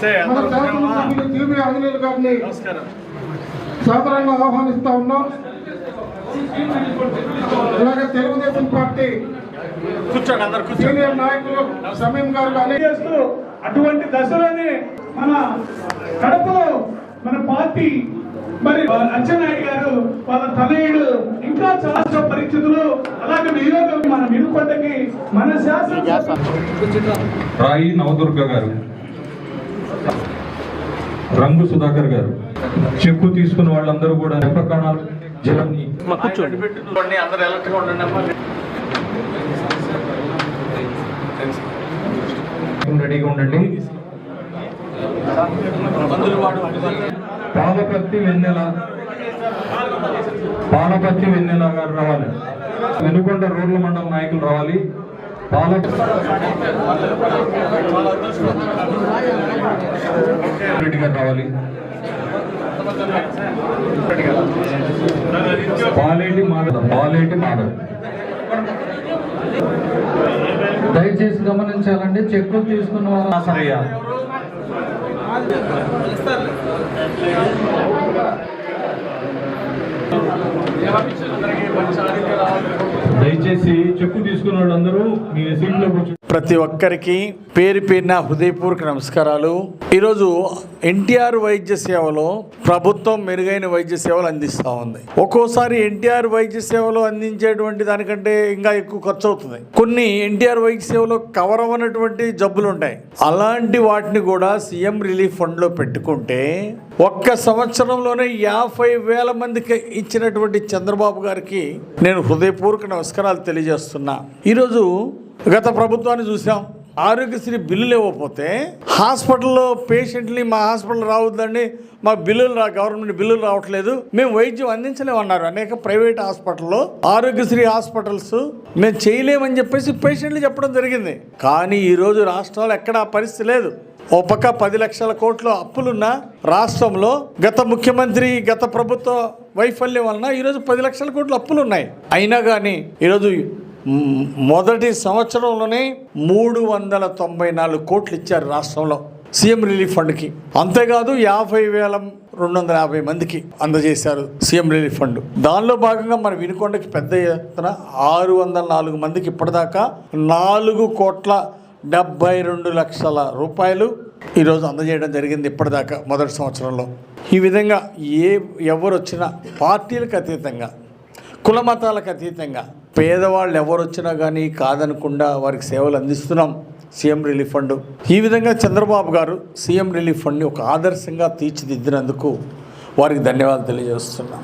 నమస్తే మన అందరూ ఉన్నామా? శాసనసభ్యులు జీవి ఆంజనేయులు గారిని నమస్కారం. సాధారణంగా ఆహ్వానిస్తా ఉన్నాం. అలాగే తెలుగుదేశం పార్టీ కూర్చోండి అందరు సీనియర్ నాయకులు సమీం గారు కానీ చేస్తూ అటువంటి దశలోనే మన కడపలో మన పార్టీ మరి అచ్చెన్నాయుడు గారు వాళ్ళ తనయుడు ఇంకా చాలా పరిస్థితులు అలాగే నియోజకవర్గం మన వినుకొండకి మన శాసన రాయి నవదుర్గ గారు. రంగు సుధాకర్ గారు. చెక్కు తీసుకున్న వాళ్ళందరూ కూడా ప్రకాణాలు జలంని కూర్చోండి. పెట్టుకోండి అందరు ఎలర్ట్గా ఉండండి రెడీగా ఉండండి. పాలపత్తి వెన్నెల పాలపత్తి వెన్నెల గారు రావాలి. వెనుకొండ రోడ్ల మండలం నాయకులు రావాలి. పాల రెడ్డి గారు రావాలి. పాలేటి మాధవ్. పాలేటి మాధవ్. దయచేసి గమనించాలండి చెక్కులు తీసుకున్న వారు సరయ్య దయచేసి చెక్కు తీసుకున్న వాళ్ళందరూ మీ సీట్లో కూర్చో ప్రతి ఒక్కరికి పేరు పేరిన హృదయపూర్వక నమస్కారాలు. ఈరోజు ఎన్టీఆర్ వైద్య సేవలో ప్రభుత్వం మెరుగైన వైద్య సేవలు అందిస్తూ ఉంది. ఒక్కోసారి ఎన్టీఆర్ వైద్య సేవలు అందించేటువంటి దానికంటే ఇంకా ఎక్కువ ఖర్చు అవుతుంది. కొన్ని ఎన్టీఆర్ వైద్య సేవలో కవర్ అవ్వనటువంటి జబ్బులు ఉంటాయి. అలాంటి వాటిని కూడా సీఎం రిలీఫ్ ఫండ్లో పెట్టుకుంటే ఒక్క సంవత్సరంలోనే యాభై వేల మందికి ఇచ్చినటువంటి చంద్రబాబు గారికి నేను హృదయపూర్వక నమస్కారాలు తెలియజేస్తున్నా. ఈరోజు గత ప్రభుత్వాన్ని చూసాం. ఆరోగ్యశ్రీ బిల్లులు ఇవ్వకపోతే హాస్పిటల్లో పేషెంట్ని మా హాస్పిటల్ రావద్దండి మా బిల్లులు రా గవర్నమెంట్ బిల్లులు రావట్లేదు. మేము వైద్యం అందించలేమన్నారు. అనేక ప్రైవేట్ హాస్పిటల్లో ఆరోగ్యశ్రీ హాస్పిటల్స్ మేము చేయలేమని చెప్పేసి పేషెంట్లు చెప్పడం జరిగింది. కానీ ఈరోజు రాష్ట్రంలో ఎక్కడ పరిస్థితి లేదు. ఓ పక్క పది లక్షల కోట్ల అప్పులున్న రాష్ట్రంలో గత ముఖ్యమంత్రి గత ప్రభుత్వ వైఫల్యం వలన ఈరోజు పది లక్షల కోట్ల అప్పులు ఉన్నాయి అయినా కానీ ఈరోజు మొదటి సంవత్సరంలోనే మూడు వందల తొంభై నాలుగు కోట్లు ఇచ్చారు రాష్ట్రంలో సీఎం రిలీఫ్ ఫండ్కి. అంతేకాదు యాభై వేల రెండు వందల యాభై మందికి అందజేశారు సీఎం రిలీఫ్ ఫండ్. దానిలో భాగంగా మన వినుకొండకి పెద్ద ఎత్తున ఆరు వందల నాలుగు మందికి ఇప్పటిదాకా నాలుగు కోట్ల డెబ్బై రెండు లక్షల రూపాయలు ఈరోజు అందజేయడం జరిగింది ఇప్పటిదాకా మొదటి సంవత్సరంలో. ఈ విధంగా ఏ ఎవరు వచ్చినా పార్టీలకు అతీతంగా కుల మతాలకు అతీతంగా పేదవాళ్ళు ఎవరు వచ్చినా కానీ కాదనకుండా వారికి సేవలు అందిస్తున్నాం సీఎం రిలీఫ్ ఫండ్. ఈ విధంగా చంద్రబాబు గారు సీఎం రిలీఫ్ ఫండ్ని ఒక ఆదర్శంగా తీర్చిదిద్దినందుకు వారికి ధన్యవాదాలు తెలియజేస్తున్నాం.